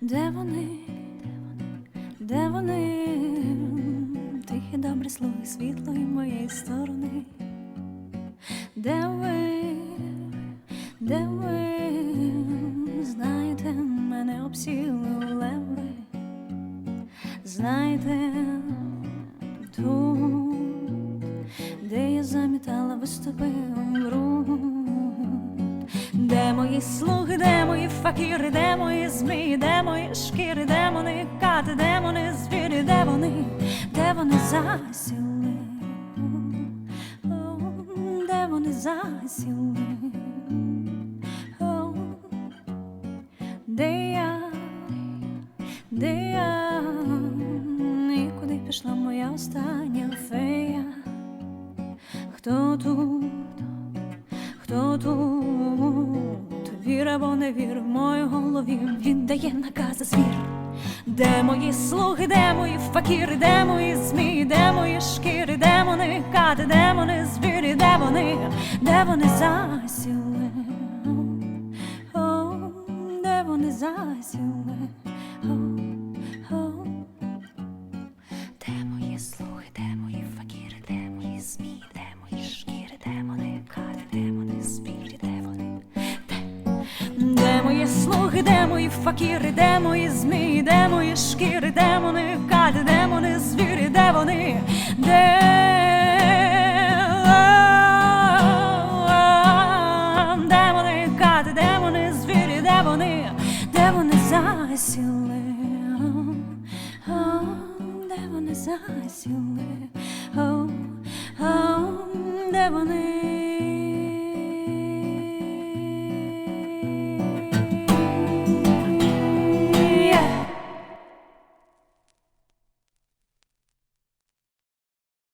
Де вони, де вони, тихі добрі слуги світлої моєї сторони. Де ви, де ви, знаєте, мене обсіли леви, знаєте, тут, де я замітала виступи в груд. Де мої слуги, де факіри, де мої змії, де мої шкіри, де вони кати, де вони звірі, де вони, де вони засіли, де вони засіли, де я, де я, і куди пішла моя остання фея, хто тут? Хто тут вір або не вір в мою голові. Віддає накази звір. Де мої слуги, де мої факіри, де мої змії, де мої шкіри, де вони кати, де вони звірі, де вони, де вони засіли, О, де вони засіли, мої слуги, де мої факіри, де мої змії, де мої шкіри, де вони кати, де вони звірі, де вони, де. Де вони кати, де вони звірі, де вони, де вони засіли, де вони засіли, де вони,